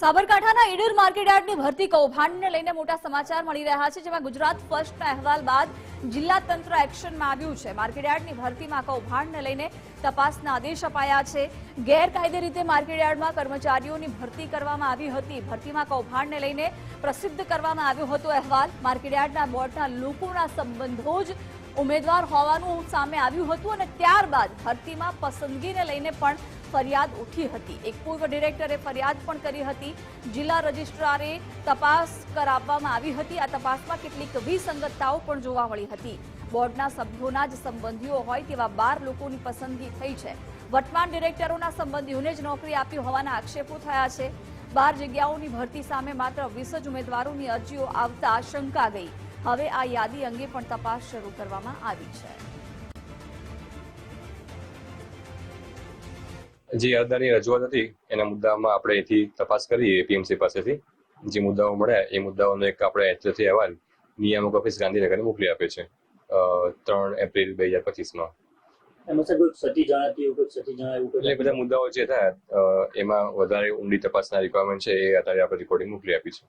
સાબરકાંઠાના ઈડર માર્કેટયાર્ડની ભરતી કૌભાંડને લઈને મોટા સમાચાર મળી રહ્યા છે, જેમાં ગુજરાત ફર્સ્ટના અહેવાલ બાદ જિલ્લા તંત્ર એક્શનમાં આવ્યું છે. માર્કેટયાર્ડની ભરતીમાં કૌભાંડને લઈને તપાસના આદેશ અપાયા છે. ગેરકાયદે રીતે માર્કેટયાર્ડમાં કર્મચારીઓની ભરતી કરવામાં આવી હતી. ભરતીમાં કૌભાંડને લઈને પ્રસિદ્ધ કરવામાં આવ્યો હતો અહેવાલ. માર્કેટયાર્ડના બોર્ડના લોકોના સંબંધો જ ઉમેદવાર હોવાનું સામે આવ્યું હતું અને ત્યારબાદ ભરતીમાં પસંદગીને લઈને પણ ફરિયાદ ઉઠી હતી. એક પૂર્વ ડિરેક્ટરે ફરિયાદ પણ કરી હતી. જિલ્લા રજિસ્ટ્રારે તપાસ કરાવવામાં આવી હતી. આ તપાસમાં કેટલીક વિસંગતતાઓ પણ જોવા મળી હતી. બોર્ડના સભ્યોના જ સંબંધીઓ હોય તેવા બાર લોકોની પસંદગી થઈ છે. વર્તમાન ડિરેક્ટરોના સંબંધીઓને જ નોકરી આપી હોવાના આક્ષેપો થયા છે. બાર જગ્યાઓની ભરતી સામે માત્ર વીસ જ ઉમેદવારોની અરજીઓ આવતા શંકા ગઈ. હવે આ યાદી અંગે પણ તપાસ શરૂ કરવામાં આવી છે. જે અરજદારની રજૂઆત હતી એના મુદ્દામાં આપણે એથી તપાસ કરી એપીએમસી પાસેથી. જે મુદ્દાઓ મળ્યા એ મુદ્દાઓનો એક આપણે એચઓથી અહેવાલ નિયામક ઓફિસ ગાંધીનગરને મોકલી આપે છે ત્રણ એપ્રિલ બે હજાર પચીસમાં. એટલે બધા મુદ્દાઓ જે થયા એમાં વધારે ઊંડી તપાસના રિક્વાયરમેન્ટ છે એ અત્યારે આપણે રિપોર્ટિંગ મોકલી આપી છે.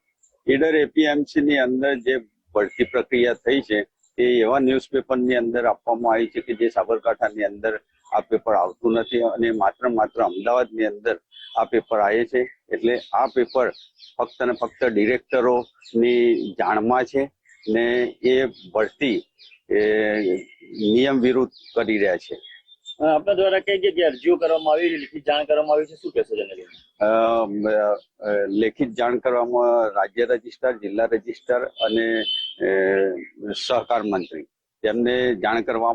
ઈડર એપીએમસી ની અંદર જે ભરતી પ્રક્રિયા થઈ છે, એ એવા ન્યૂઝપેપરની અંદર આપવામાં આવી છે કે જે સાબરકાંઠાની અંદર આ પેપર આવતું નથી અને માત્ર માત્ર અમદાવાદની અંદર આ પેપર આવે છે. એટલે આ પેપર ફક્ત ને ફક્ત ડિરેક્ટરોની જાણમાં છે ને એ ભરતી નિયમ વિરુદ્ધ કરી રહ્યા છે. આપના દ્વારા કઈ જગ્યાએ અરજીઓ કરવામાં આવી, લેખિત જાણ કરવામાં આવી છે? શું કહેશો જનરલ લેખિત જાણ કરવામાં રાજ્ય રજિસ્ટ્રાર, જિલ્લા રજિસ્ટ્રાર અને સહકાર મંત્રી. તેમને જાણ કરવામાં